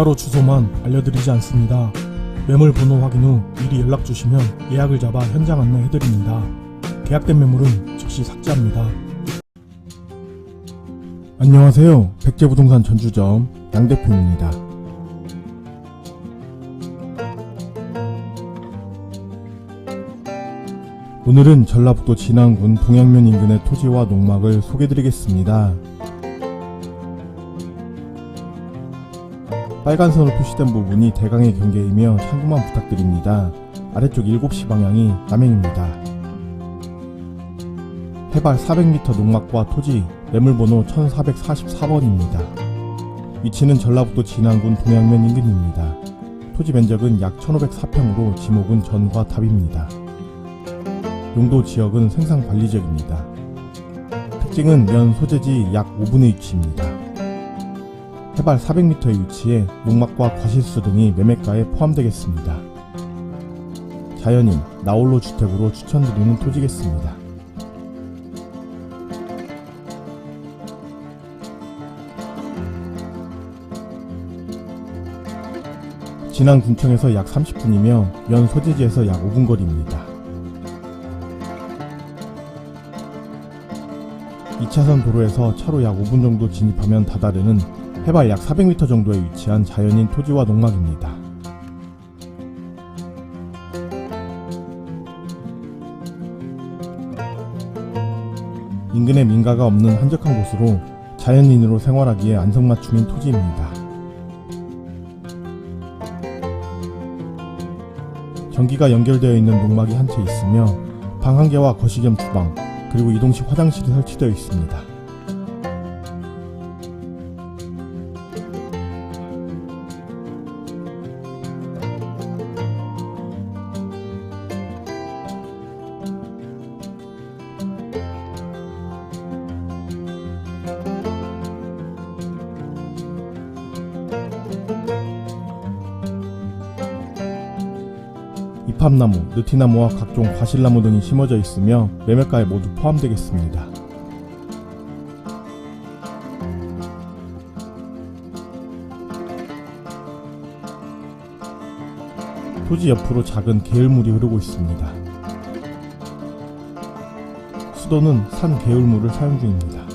따로 주소만 알려드리지 않습니다. 매물 번호 확인 후 미리 연락 주시면 예약을 잡아 현장 안내해드립니다. 계약된 매물은 즉시 삭제합니다. 안녕하세요. 백제부동산 전주점 양대표입니다. 오늘은 전라북도 진안군 동양면 인근의 토지와 농막을 소개드리겠습니다. 빨간 선으로 표시된 부분이 대강의 경계이며 참고만 부탁드립니다. 아래쪽 7시 방향이 남행입니다. 해발 400m 농막과 토지, 매물번호 1444번입니다. 위치는 전라북도 진안군 동양면 인근입니다. 토지 면적은 약 1504평으로 지목은 전과 답입니다. 용도 지역은 생산 관리 지역입니다. 특징은 면 소재지 약 5분의 위치입니다. 해발 400m의 위치에 농막과 과실수 등이 매매가에 포함되겠습니다. 자연인, 나홀로 주택으로 추천드리는 토지겠습니다. 진안 군청에서 약 30분이며 면 소재지에서 약 5분 거리입니다. 2차선 도로에서 차로 약 5분 정도 진입하면 다다르는 해발 약 400m 정도에 위치한 자연인 토지와 농막입니다. 인근에 민가가 없는 한적한 곳으로 자연인으로 생활하기에 안성맞춤인 토지입니다. 전기가 연결되어 있는 농막이 한 채 있으며 방 한 개와 거실 겸 주방, 그리고 이동식 화장실이 설치되어 있습니다. 이팝나무, 느티나무와 각종 과실나무 등이 심어져 있으며 매매가에 모두 포함되겠습니다. 토지 옆으로 작은 계열물이 흐르고 있습니다. 수도는 산 계열물을 사용 중입니다.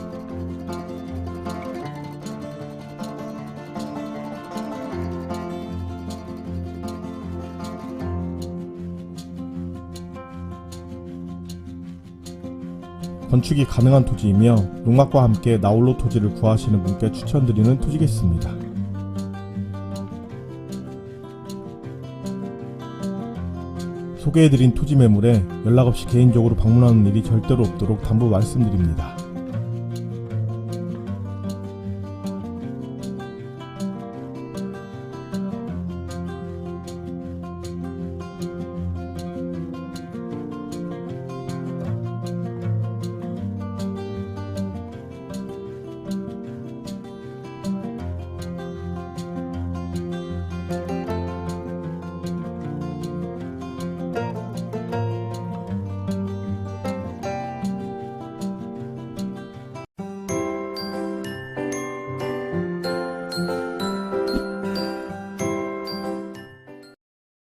건축이 가능한 토지이며 농막과 함께 나홀로 토지를 구하시는 분께 추천드리는 토지겠습니다. 소개해드린 토지 매물에 연락 없이 개인적으로 방문하는 일이 절대로 없도록 당부 말씀드립니다.